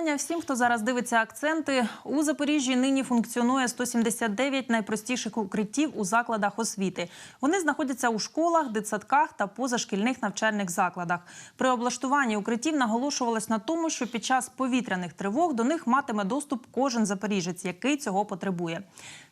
вітання всім, хто зараз дивиться акценти. У Запоріжжі нині функціонує 179 найпростіших укриттів у закладах освіти. Вони знаходяться у школах, дитсадках та позашкільних навчальних закладах. При облаштуванні укриттів наголошувалось на тому, що під час повітряних тривог до них матиме доступ кожен запоріжець, який цього потребує.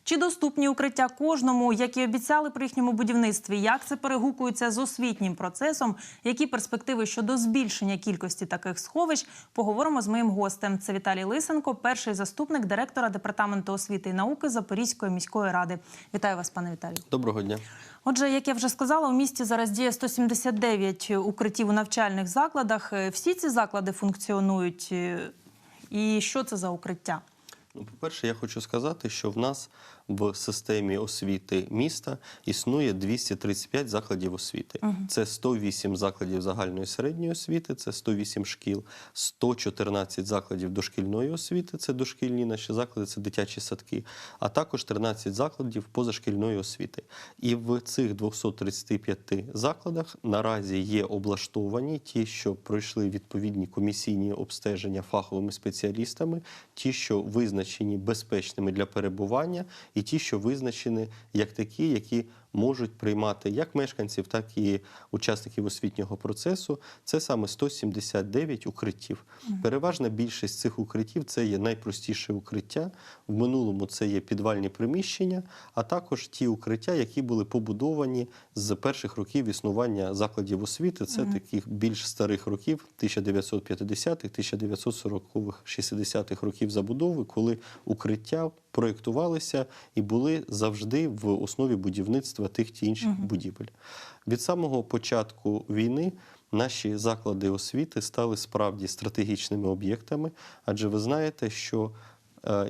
Чи доступні укриття кожному, як і обіцяли при їхньому будівництві? Як це перегукується з освітнім процесом? Які перспективи щодо збільшення кількості таких сховищ? Поговоримо з моїм гостем. Це Віталій Лисенко, перший заступник директора департаменту освіти і науки Запорізької міської ради. Вітаю вас, пане Віталію. Доброго дня. Отже, як я вже сказала, у місті зараз діє 179 укриттів у навчальних закладах. Е, Всі ці заклади функціонують. Е, І що це за укриття? Ну, по-перше, я хочу сказати, що в нас в системі освіти міста існує 235 закладів освіти. Це 108 закладів загальної середньої освіти, це 108 шкіл, 114 закладів дошкільної освіти, це дошкільні наші заклади, це дитячі садки, а також 13 закладів позашкільної освіти. І в цих 235 закладах наразі є облаштовані ті, що пройшли відповідні комісійні обстеження фаховими спеціалістами, ті, що визначені безпечними для перебування, і ті, що визначені як такі, які можуть приймати як мешканців, так і учасників освітнього процесу. Це саме 179 укриттів. Переважна більшість цих укриттів це є найпростіше укриття. В минулому це є підвальні приміщення, а також ті укриття, які були побудовані з перших років існування закладів освіти. Це таких більш старих років 1950-х, 1940-х, 60-х років забудови, коли укриття проєктувалися і були завжди в основі будівництва тих чи інших будівель. Від самого початку війни наші заклади освіти стали справді стратегічними об'єктами, адже ви знаєте, що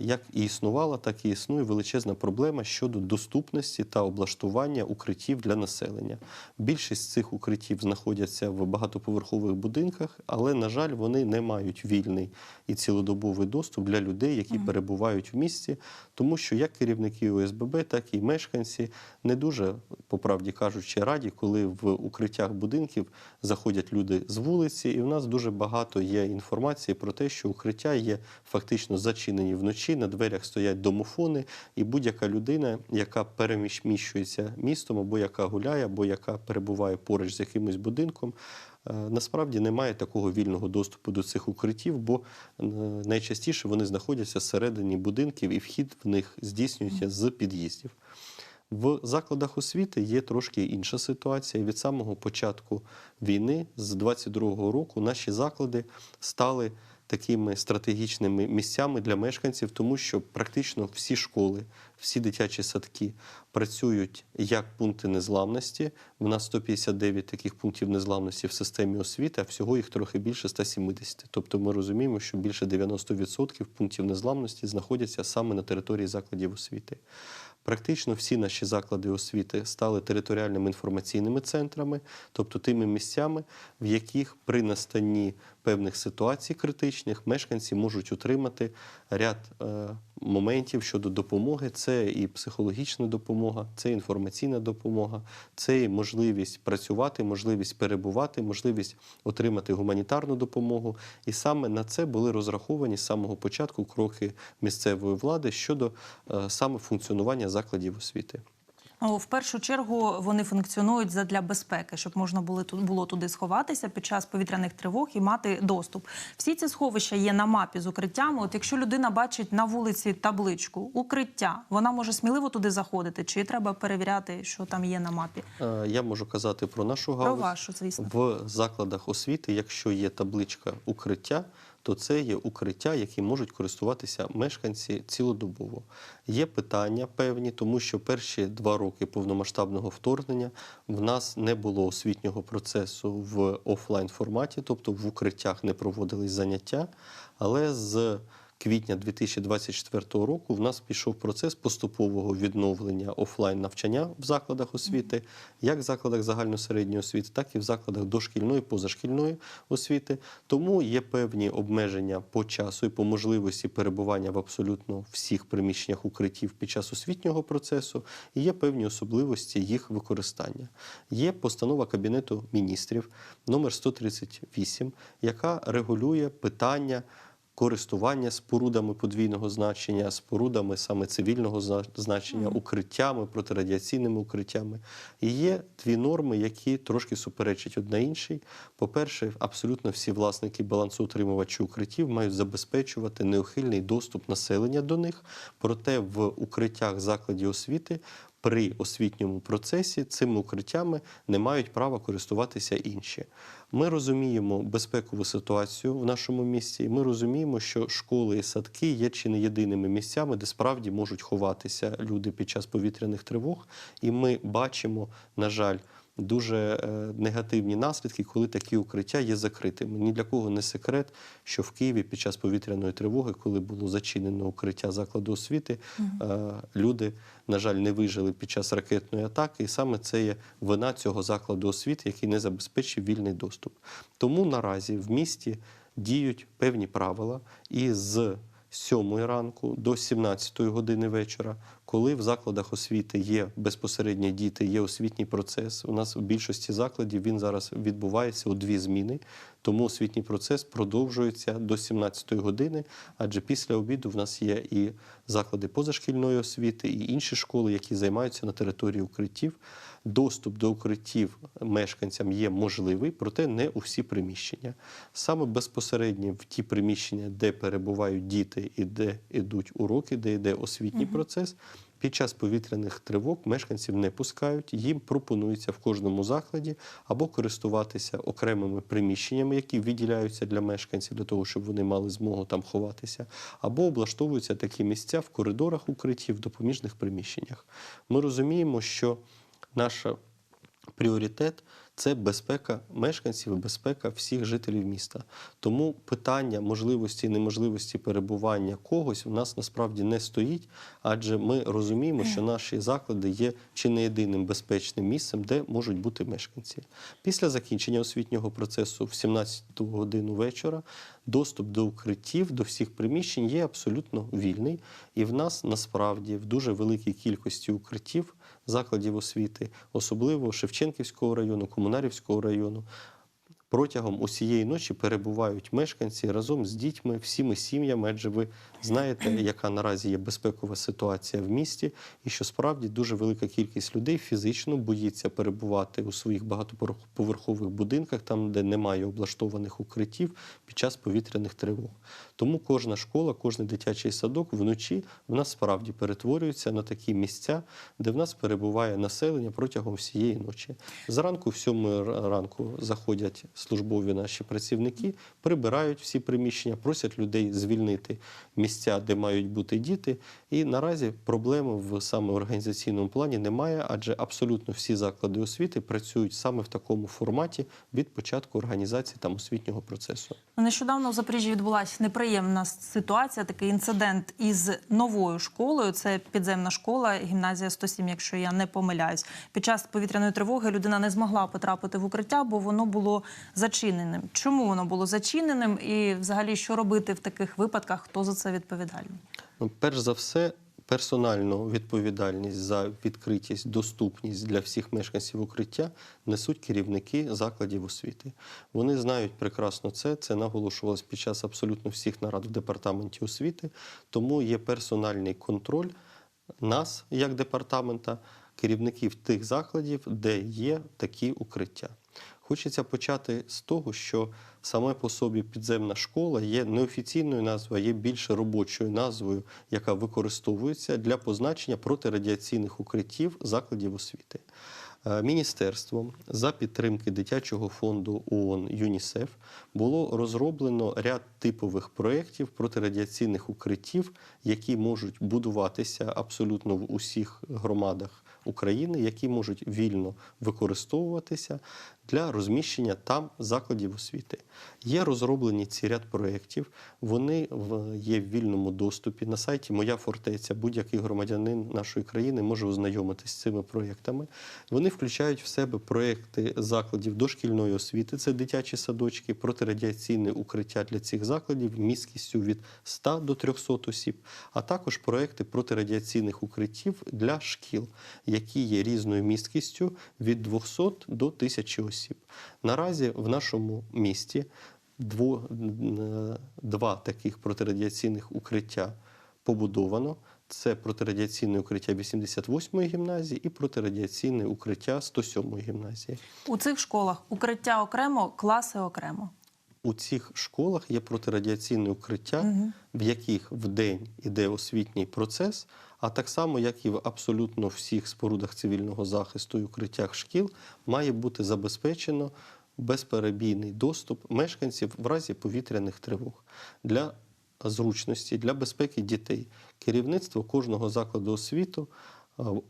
як і існувала, так і існує величезна проблема щодо доступності та облаштування укриттів для населення. Більшість цих укриттів знаходяться в багатоповерхових будинках, але, на жаль, вони не мають вільний і цілодобовий доступ для людей, які перебувають в місті, тому що як керівники ОСББ, так і мешканці не дуже, по правді кажучи, раді, коли в укриттях будинків заходять люди з вулиці, і в нас дуже багато є інформації про те, що укриття є фактично зачинені вночі, на дверях стоять домофони, і будь-яка людина, яка переміщується містом, або яка гуляє, або яка перебуває поруч з якимось будинком. е, Насправді немає такого вільного доступу до цих укриттів, бо е, найчастіше вони знаходяться всередині будинків і вхід в них здійснюється з під'їздів. В закладах освіти є трошки інша ситуація. Від самого початку війни, з 22-го року, наші заклади стали такими стратегічними місцями для мешканців, тому що практично всі школи, всі дитячі садки працюють як пункти незламності. В нас 159 таких пунктів незламності в системі освіти, а всього їх трохи більше 170. Тобто ми розуміємо, що більше 90% пунктів незламності знаходяться саме на території закладів освіти. Практично всі наші заклади освіти стали територіальними інформаційними центрами, тобто тими місцями, в яких при настанні певних ситуацій критичних мешканці можуть отримати ряд е, моментів щодо допомоги. Це і психологічна допомога, це інформаційна допомога, це і можливість працювати, можливість перебувати, можливість отримати гуманітарну допомогу. І саме на це були розраховані з самого початку кроки місцевої влади щодо е, саме функціонування закладів освіти. Ну, в першу чергу вони функціонують задля безпеки, щоб можна було туди сховатися під час повітряних тривог і мати доступ. Всі ці сховища є на мапі з укриттями. От якщо людина бачить на вулиці табличку укриття, вона може сміливо туди заходити, чи треба перевіряти, що там є на мапі? Е, Я можу казати про нашу Про вашу, звісно. В закладах освіти, якщо є табличка укриття, то це є укриття, яким можуть користуватися мешканці цілодобово. Є питання певні, тому що перші два роки повномасштабного вторгнення в нас не було освітнього процесу в офлайн форматі, тобто в укриттях не проводились заняття, але з квітня 2024 року в нас пішов процес поступового відновлення офлайн навчання в закладах освіти, як в закладах загальносередньої освіти, так і в закладах дошкільної, позашкільної освіти. Тому є певні обмеження по часу і по можливості перебування в абсолютно всіх приміщеннях укриттів під час освітнього процесу, і є певні особливості їх використання. Є постанова Кабінету міністрів номер 138, яка регулює питання користування спорудами подвійного значення, спорудами саме цивільного зна- значення, укриттями, протирадіаційними укриттями. І є дві норми, які трошки суперечать одна іншій. По-перше, абсолютно всі власники балансоутримувачів укриттів мають забезпечувати неухильний доступ населення до них, проте в укриттях закладів освіти при освітньому процесі цими укриттями не мають права користуватися інші. Ми розуміємо безпекову ситуацію в нашому місті, і ми розуміємо, що школи і садки є чи не єдиними місцями, де справді можуть ховатися люди під час повітряних тривог. І ми бачимо, на жаль, дуже е, негативні наслідки, коли такі укриття є закритими. Ні для кого не секрет, що в Києві під час повітряної тривоги, коли було зачинено укриття закладу освіти, е, люди, на жаль, не вижили під час ракетної атаки, і саме це є вина цього закладу освіти, який не забезпечив вільний доступ. Тому наразі в місті діють певні правила, і з 7 ранку до 17 години вечора, коли в закладах освіти є безпосередньо діти, є освітній процес. У нас в більшості закладів він зараз відбувається у дві зміни, тому освітній процес продовжується до 17-ї години, адже після обіду в нас є і заклади позашкільної освіти, і інші школи, які займаються на території укриттів. Доступ до укриттів мешканцям є можливий, проте не у всі приміщення. Саме безпосередньо в ті приміщення, де перебувають діти і де йдуть уроки, де йде освітній процес. Під час повітряних тривог мешканців не пускають, їм пропонується в кожному закладі або користуватися окремими приміщеннями, які відділяються для мешканців, для того, щоб вони мали змогу там ховатися, або облаштовуються такі місця в коридорах укриттів, в допоміжних приміщеннях. Ми розуміємо, що наша пріоритет це безпека мешканців безпека всіх жителів міста. Тому питання можливості і неможливості перебування когось у нас насправді не стоїть, адже ми розуміємо, що наші заклади є чи не єдиним безпечним місцем, де можуть бути мешканці. Після закінчення освітнього процесу в 17 годину вечора доступ до укриттів, до всіх приміщень є абсолютно вільний. І в нас насправді в дуже великій кількості укриттів закладів освіти, особливо Шевченківського району, Комунарівського району. Протягом усієї ночі перебувають мешканці разом з дітьми, всіми сім'ями, адже ви знаєте, яка наразі є безпекова ситуація в місті, і що справді дуже велика кількість людей фізично боїться перебувати у своїх багатоповерхових будинках, там, де немає облаштованих укриттів під час повітряних тривог. Тому кожна школа, кожен дитячий садок вночі в нас справді перетворюється на такі місця, де в нас перебуває населення протягом всієї ночі. Зранку, в сьомої ранку, заходять службові наші працівники, прибирають всі приміщення, просять людей звільнити місця, де мають бути діти. І наразі проблеми в саме організаційному плані немає, адже абсолютно всі заклади освіти працюють саме в такому форматі від початку організації там освітнього процесу. Нещодавно в Запоріжжі відбулася неприємна ситуація, такий інцидент із новою школою. Це підземна школа, гімназія 107, якщо я не помиляюсь. Під час повітряної тривоги людина не змогла потрапити в укриття, бо воно було зачиненим. Чому воно було зачиненим? І взагалі, що робити в таких випадках? Хто за це відповідальний? Ну, перш за все, персональну відповідальність за відкритість, доступність для всіх мешканців укриття несуть керівники закладів освіти. Вони знають прекрасно це. Це наголошувалось під час абсолютно всіх нарад в департаменті освіти. Тому є персональний контроль нас, як департамента, керівників тих закладів, де є такі укриття. Хочеться почати з того, що саме по собі підземна школа є неофіційною назвою, є більше робочою назвою, яка використовується для позначення протирадіаційних укриттів закладів освіти. Е, Міністерством за підтримки дитячого фонду ООН ЮНІСЕФ було розроблено ряд типових проєктів протирадіаційних укриттів, які можуть будуватися абсолютно в усіх громадах України, які можуть вільно використовуватися для розміщення там закладів освіти. Є розроблені ці ряд проєктів, вони є в вільному доступі. На сайті Моя фортеця будь-який громадянин нашої країни може ознайомитись з цими проєктами. Вони включають в себе проєкти закладів дошкільної освіти, це дитячі садочки, протирадіаційне укриття для цих закладів місткістю від 100 до 300 осіб, а також проєкти протирадіаційних укриттів для шкіл, які є різною місткістю від 200 до 1000 осіб. Наразі в нашому місті Дво, два таких протирадіаційних укриття побудовано. Це протирадіаційне укриття 88-ї гімназії і протирадіаційне укриття 107-ї гімназії. У цих школах укриття окремо, класи окремо. У цих школах є протирадіаційне укриття, в яких в день іде освітній процес, а так само, як і в абсолютно всіх спорудах цивільного захисту і укриттях шкіл, має бути забезпечено безперебійний доступ мешканців в разі повітряних тривог. Для зручності, для безпеки дітей керівництво кожного закладу освіту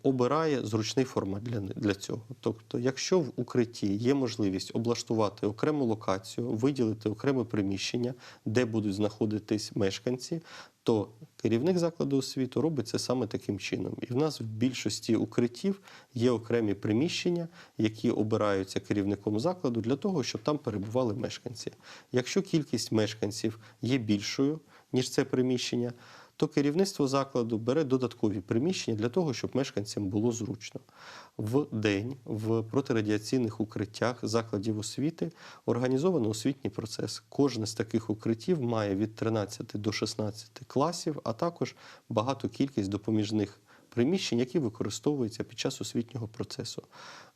обирає зручний формат для, для цього. Тобто, якщо в укритті є можливість облаштувати окрему локацію, виділити окреме приміщення, де будуть знаходитись мешканці, то керівник закладу освіти робить це саме таким чином. І в нас в більшості укриттів є окремі приміщення, які обираються керівником закладу для того, щоб там перебували мешканці. Якщо кількість мешканців є більшою, ніж це приміщення, то керівництво закладу бере додаткові приміщення для того, щоб мешканцям було зручно. В день в протирадіаційних укриттях закладів освіти організовано освітній процес. Кожне з таких укриттів має від 13 до 16 класів, а також багату кількість допоміжних приміщень, які використовуються під час освітнього процесу.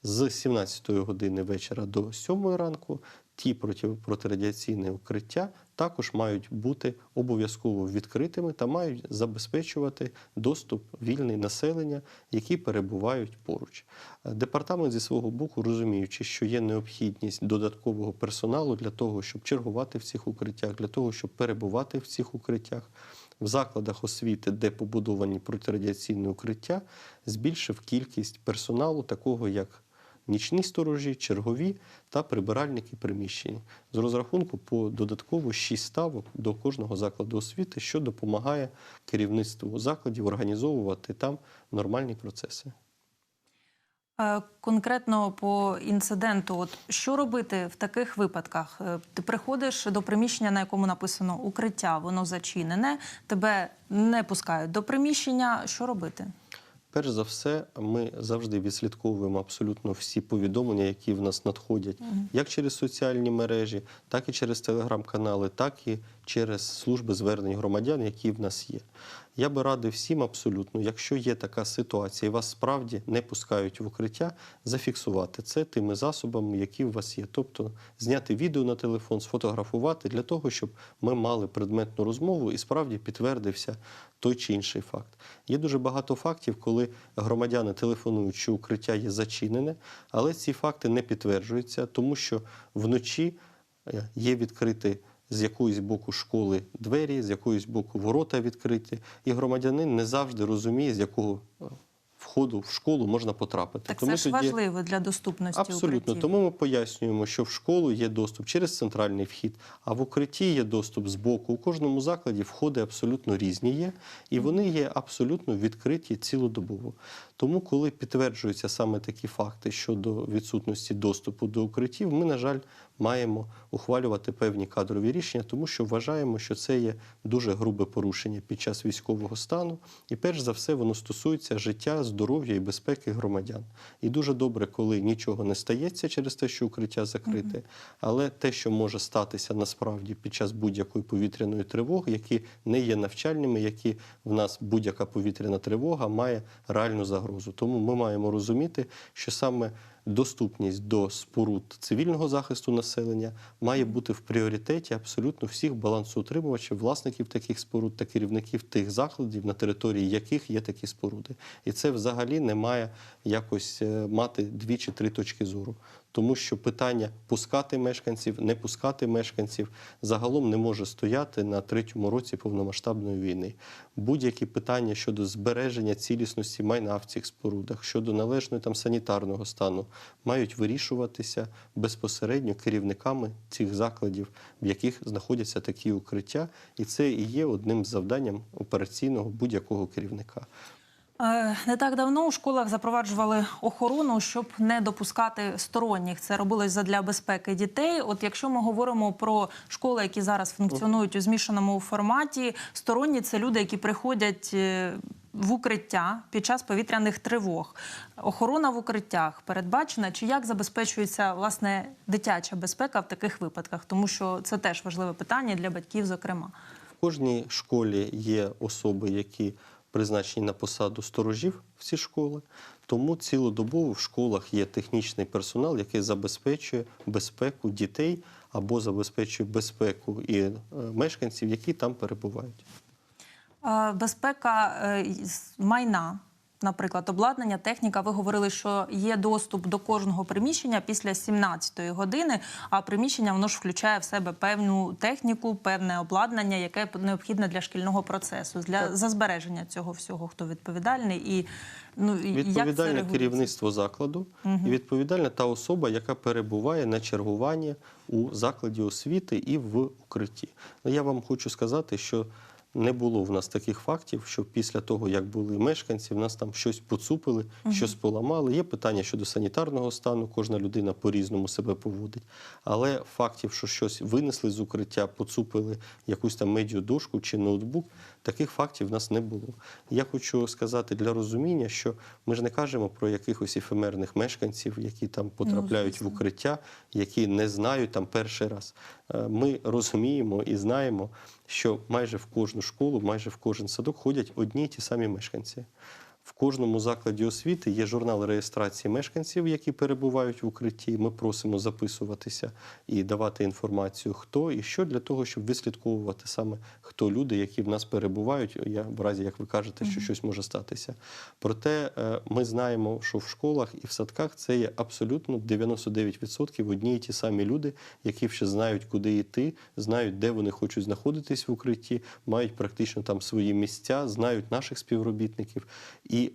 З 17 години вечора до 7 ранку ті проти- протирадіаційні укриття також мають бути обов'язково відкритими та мають забезпечувати доступ вільний населення, які перебувають поруч. Е, Департамент зі свого боку, розуміючи, що є необхідність додаткового персоналу для того, щоб чергувати в цих укриттях, для того, щоб перебувати в цих укриттях. В закладах освіти, де побудовані протирадіаційні укриття, збільшив кількість персоналу, такого як нічні сторожі, чергові та прибиральники приміщень з розрахунку по додатково 6 ставок до кожного закладу освіти, що допомагає керівництву закладів організовувати там нормальні процеси. Е, Конкретно по інциденту, от що робити в таких випадках? Е, Ти приходиш до приміщення, на якому написано укриття, воно зачинене, тебе не пускають до приміщення. Що робити? Перш за все, ми завжди відслідковуємо абсолютно всі повідомлення, які в нас надходять, як через соціальні мережі, так і через телеграм-канали, так і через служби звернень громадян, які в нас є. Я би радив всім абсолютно, якщо є така ситуація, і вас справді не пускають в укриття, зафіксувати це тими засобами, які у вас є. Тобто зняти відео на телефон, сфотографувати для того, щоб ми мали предметну розмову і справді підтвердився той чи інший факт. Є дуже багато фактів, коли громадяни телефонують, що укриття є зачинене, але ці факти не підтверджуються, тому що вночі е, є відкриті з якоїсь боку школи двері, з якоїсь боку ворота відкриті, і громадянин не завжди розуміє, з якого е, входу в школу можна потрапити. Так це ж важливо для доступності Абсолютно. укриттів. Тому ми пояснюємо, що в школу є доступ через центральний вхід, а в укритті є доступ з боку. У кожному закладі входи абсолютно різні є, і вони є абсолютно відкриті цілодобово. Тому, коли підтверджуються саме такі факти щодо відсутності доступу до укриттів, ми, на жаль, маємо ухвалювати певні кадрові рішення, тому що вважаємо, що це є дуже грубе порушення під час військового стану, і перш за все воно стосується життя, здоров'я і безпеки громадян. І дуже добре, коли нічого не стається через те, що укриття закрите, але те, що може статися насправді під час будь-якої повітряної тривоги, які не є навчальними, які в нас будь-яка повітряна тривога має реальну загрозу. Тому ми маємо розуміти, що саме доступність до споруд цивільного захисту населення має бути в пріоритеті абсолютно всіх балансоутримувачів, власників таких споруд та керівників тих закладів, на території яких є такі споруди. І це взагалі не має якось е, мати дві чи три точки зору. Тому що питання пускати мешканців, не пускати мешканців загалом не може стояти на третьому році повномасштабної війни. Будь-які питання щодо збереження цілісності майна в цих спорудах, щодо належного там санітарного стану, мають вирішуватися безпосередньо керівниками цих закладів, в яких знаходяться такі укриття, і це і є одним з завданням операційного будь-якого керівника. Е, Не так давно у школах запроваджували охорону, щоб не допускати сторонніх. Це робилось задля безпеки дітей. От якщо ми говоримо про школи, які зараз функціонують у змішаному форматі, сторонні це люди, які приходять. е, в укриття під час повітряних тривог. Охорона в укриттях передбачена, чи як забезпечується власне дитяча безпека в таких випадках? Тому що це теж важливе питання для батьків, зокрема. В кожній школі є особи, які призначені на посаду сторожів всі школи. Тому цілодобово в школах є технічний персонал, який забезпечує безпеку дітей або забезпечує безпеку і е, мешканців, які там перебувають. Е, Безпека е, майна, наприклад, обладнання, техніка. Ви говорили, що є доступ до кожного приміщення після 17-ї години, а приміщення воно ж включає в себе певну техніку, певне обладнання, яке необхідне для шкільного процесу, для за збереження цього всього, хто відповідальний і ну і як це Відповідальне керівництво закладу і відповідальна та особа, яка перебуває на чергуванні у закладі освіти і в укритті. Ну, Я вам хочу сказати, що не було в нас таких фактів, що після того, як були мешканці, в нас там щось поцупили, щось поламали. Є питання щодо санітарного стану, кожна людина по-різному себе поводить. Але фактів, що щось винесли з укриття, поцупили якусь там медіадошку чи ноутбук, таких фактів в нас не було. Я хочу сказати для розуміння, що ми ж не кажемо про якихось ефемерних мешканців, які там потрапляють в укриття, які не знають там перший раз. Е, Ми розуміємо і знаємо, що майже в кожну школу, майже в кожен садок ходять одні й ті самі мешканці. В кожному закладі освіти є журнал реєстрації мешканців, які перебувають в укритті. Ми просимо записуватися і давати інформацію, хто і що для того, щоб вислідковувати саме хто люди, які в нас перебувають. Я в разі, як ви кажете, що щось може статися. Проте е, ми знаємо, що в школах і в садках це є абсолютно 99% одні і ті самі люди, які ще знають, куди йти, знають, де вони хочуть знаходитись в укритті, мають практично там свої місця, знають наших співробітників. І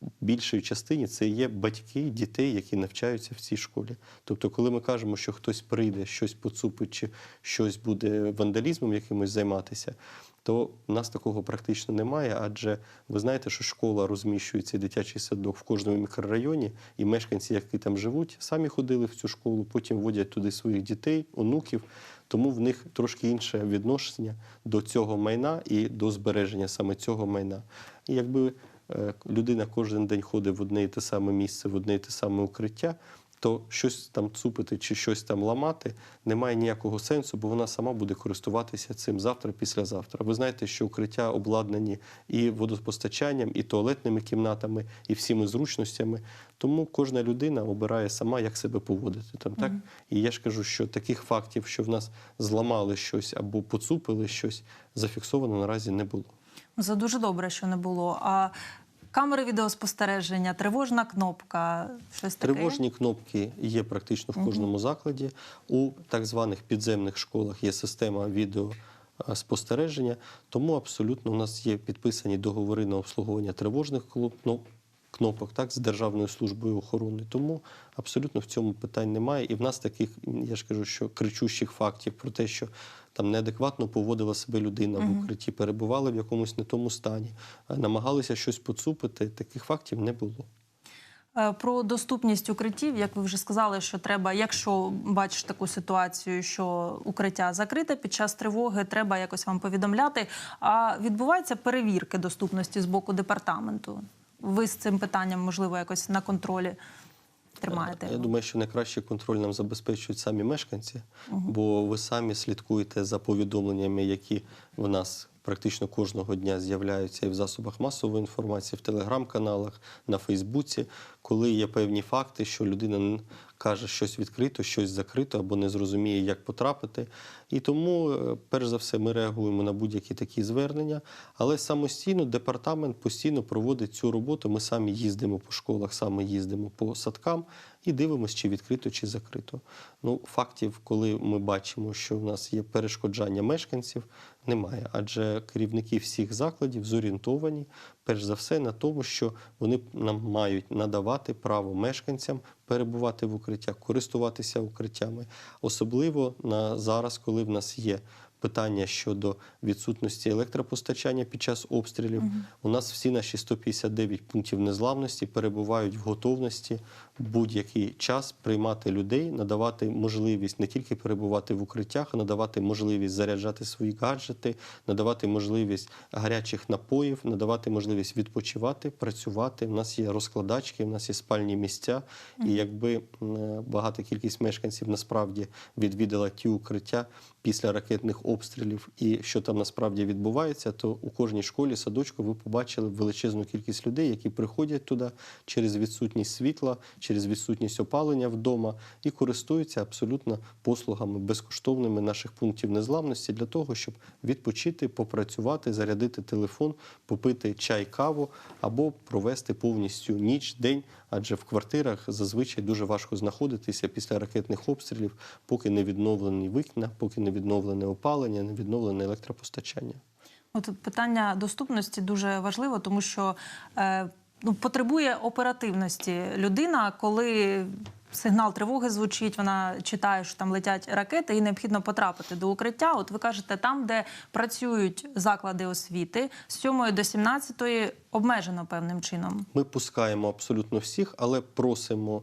в більшій частині це є батьки дітей, які навчаються в цій школі. Тобто, коли ми кажемо, що хтось прийде, щось поцупить, чи щось буде вандалізмом якимось займатися, то в нас такого практично немає. Адже ви знаєте, що школа розміщується дитячий садок в кожному мікрорайоні, і мешканці, які там живуть, самі ходили в цю школу, потім водять туди своїх дітей, онуків. Тому в них трошки інше відношення до цього майна і до збереження саме цього майна. І якби людина кожен день ходить в одне і те саме місце, в одне і те саме укриття, то щось там цупити чи щось там ламати немає ніякого сенсу, бо вона сама буде користуватися цим завтра, післязавтра. Ви знаєте, що укриття обладнані і водопостачанням, і туалетними кімнатами, і всіми зручностями. Тому кожна людина обирає сама, як себе поводити. Там так і я ж кажу, що таких фактів, що в нас зламали щось або поцупили щось, зафіксовано наразі не було. Це дуже добре, що не було. А камери відеоспостереження, тривожна кнопка, щось таке. Тривожні кнопки є практично в кожному закладі. У так званих підземних школах є система відеоспостереження, тому абсолютно у нас є підписані договори на обслуговування тривожних ну, кнопок так, з Державною службою охорони. Тому абсолютно в цьому питань немає. І в нас таких, я ж кажу, що кричущих фактів про те, що там неадекватно поводила себе людина в укритті, перебувала в якомусь не тому стані, намагалися щось поцупити. Таких фактів не було. Е, Про доступність укриттів, як ви вже сказали, що треба, якщо бачиш таку ситуацію, що укриття закрите під час тривоги, треба якось вам повідомляти. А відбуваються перевірки доступності з боку департаменту. Ви з цим питанням, можливо, якось на контролі тримаєте. Я думаю, що найкращий контроль нам забезпечують самі мешканці, бо ви самі слідкуєте за повідомленнями, які в нас практично кожного дня з'являються і в засобах масової інформації, в телеграм-каналах, на Фейсбуці, коли є певні факти, що людина каже щось відкрито, щось закрито або не зрозуміє, як потрапити. І тому, е, перш за все, ми реагуємо на будь-які такі звернення, але самостійно департамент постійно проводить цю роботу. Ми самі їздимо по школах, саме їздимо по садкам і дивимося, чи відкрито, чи закрито. Ну, фактів, коли ми бачимо, що в нас є перешкоджання мешканців, немає. Адже керівники всіх закладів зорієнтовані, перш за все, на тому, що вони нам мають надавати право мешканцям перебувати в укриттях, користуватися укриттями. Особливо на зараз, коли в нас є питання щодо відсутності електропостачання під час обстрілів. У нас всі наші 159 пунктів незламності перебувають в готовності будь-який час приймати людей, надавати можливість не тільки перебувати в укриттях, а надавати можливість заряджати свої гаджети, надавати можливість гарячих напоїв, надавати можливість відпочивати, працювати. У нас є розкладачки, у нас є спальні місця. І якби багата кількість мешканців насправді відвідала ті укриття після ракетних обстрілів, і що там насправді відбувається, то у кожній школі садочку ви побачили величезну кількість людей, які приходять туди через відсутність світла, через відсутність опалення вдома і користуються абсолютно послугами безкоштовними наших пунктів незламності для того, щоб відпочити, попрацювати, зарядити телефон, попити чай, каву або провести повністю ніч, день. Адже в квартирах зазвичай дуже важко знаходитися після ракетних обстрілів, поки не відновлені вікна, поки не відновлене опалення, не відновлене електропостачання. От питання доступності дуже важливо, тому що е, ну, потребує оперативності людина, коли сигнал тривоги звучить, вона читає, що там летять ракети, і необхідно потрапити до укриття. От ви кажете, там, де працюють заклади освіти, з 7 до 17 обмежено певним чином. Ми пускаємо абсолютно всіх, але просимо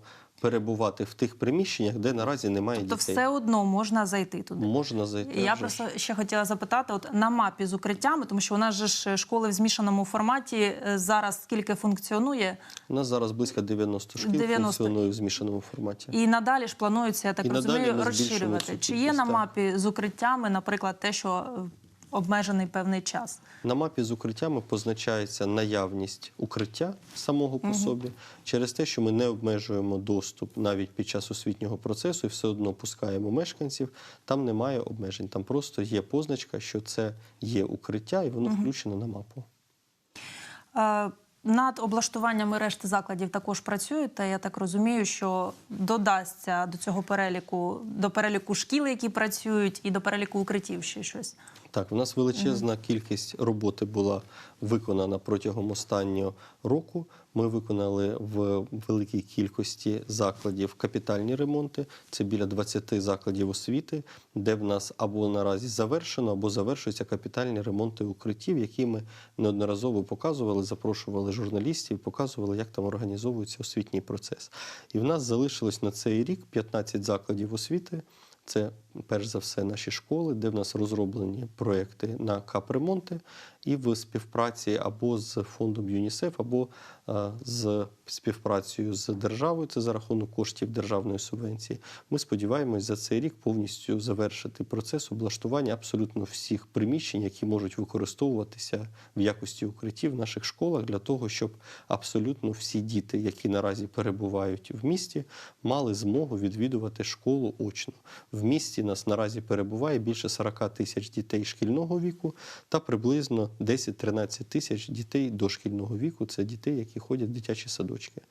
перебувати в тих приміщеннях, де наразі немає Тобто дітей. все одно можна зайти туди. Можна зайти. Я ж. просто ще хотіла запитати, от на мапі з укриттями, тому що у нас же ж школи в змішаному форматі е, зараз скільки функціонує, У нас зараз близько 90 шкіл 90. функціонує в змішаному форматі. і надалі ж планується, я так І розумію, розширювати. Чи є на мапі з укриттями, наприклад, те, що е, обмежений певний час? На мапі з укриттями позначається наявність укриття самого по собі через те, що ми не обмежуємо доступ навіть під час освітнього процесу і все одно пускаємо мешканців. Там немає обмежень. Там просто є позначка, що це є укриття, і воно включено на мапу. Е, Над облаштуваннями решти закладів також працюєте. Я так розумію, що додасться до цього переліку до переліку шкіл, які працюють, і до переліку укриттів ще щось. Так, у нас величезна кількість роботи була виконана протягом останнього року. Ми виконали в великій кількості закладів капітальні ремонти. Це біля 20 закладів освіти, де в нас або наразі завершено, або завершуються капітальні ремонти укриттів, які ми неодноразово показували, запрошували журналістів, показували, як там організовується освітній процес. І в нас залишилось на цей рік 15 закладів освіти. Це перш за все наші школи, де в нас розроблені проекти на капремонти, і в співпраці або з фондом ЮНІСЕФ, або е, з співпрацею з державою, це за рахунок коштів державної субвенції. Ми сподіваємось за цей рік повністю завершити процес облаштування абсолютно всіх приміщень, які можуть використовуватися в якості укриттів в наших школах, для того, щоб абсолютно всі діти, які наразі перебувають в місті, мали змогу відвідувати школу очно. В місті нас наразі перебуває більше 40 тисяч дітей шкільного віку та приблизно 10-13 тисяч дітей дошкільного віку. Це дітей, які ходять в дитячі садочки.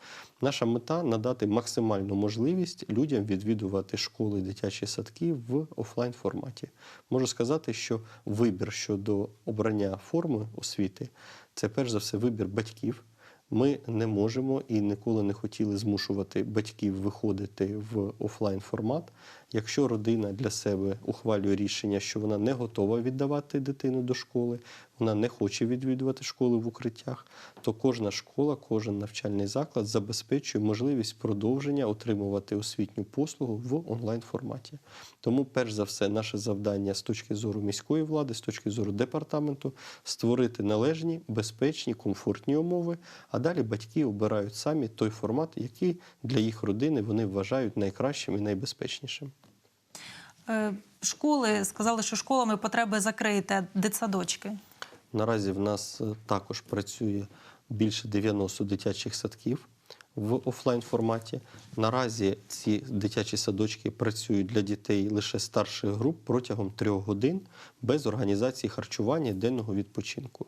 Наша мета надати максимальну можливість людям відвідувати школи дитячі садки в офлайн форматі. Можу сказати, що вибір щодо обрання форми освіти це перш за все вибір батьків. Ми не можемо і ніколи не хотіли змушувати батьків виходити в офлайн формат. Якщо родина для себе ухвалює рішення, що вона не готова віддавати дитину до школи, вона не хоче відвідувати школи в укриттях, то кожна школа, кожен навчальний заклад забезпечує можливість продовження отримувати освітню послугу в онлайн форматі. Тому, перш за все, наше завдання з точки зору міської влади, з точки зору департаменту, створити належні, безпечні, комфортні умови. А далі батьки обирають самі той формат, який для їх родини вони вважають найкращим і найбезпечнішим. Е, Школи сказали, що школами потреби закрити дитсадочки. Наразі в нас е, також працює більше 90 дитячих садків в офлайн форматі. Наразі ці дитячі садочки працюють для дітей лише старших груп протягом трьох годин без організації харчування денного відпочинку.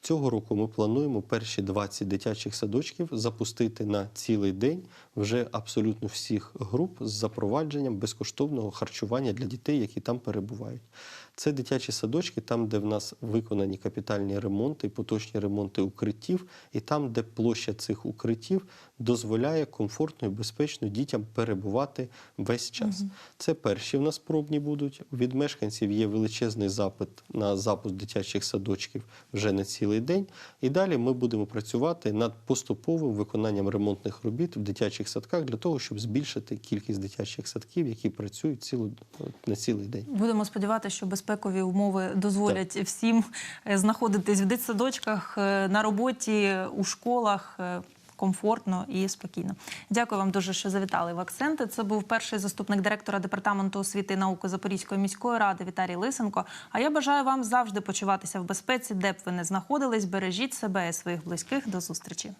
Цього року ми плануємо перші 20 дитячих садочків запустити на цілий день вже абсолютно всіх груп з запровадженням безкоштовного харчування для дітей, які там перебувають. Це дитячі садочки, там, де в нас виконані капітальні ремонти, поточні ремонти укриттів, і там, де площа цих укриттів дозволяє комфортно і безпечно дітям перебувати весь час. Це перші в нас пробні будуть. Від мешканців є величезний запит на запуск дитячих садочків вже на цілий день. І далі ми будемо працювати над поступовим виконанням ремонтних робіт в дитячих садках для того, щоб збільшити кількість дитячих садків, які працюють цілу, на цілий день. Будемо сподіватися, що безпекові умови дозволять всім е, знаходитись в дитсадочках, е, на роботі, у школах. Комфортно і спокійно. Дякую вам дуже, що завітали в акценти. Це був перший заступник директора департаменту освіти і науки Запорізької міської ради Віталій Лисенко. А я бажаю вам завжди почуватися в безпеці, де б ви не знаходились. Бережіть себе і своїх близьких. До зустрічі.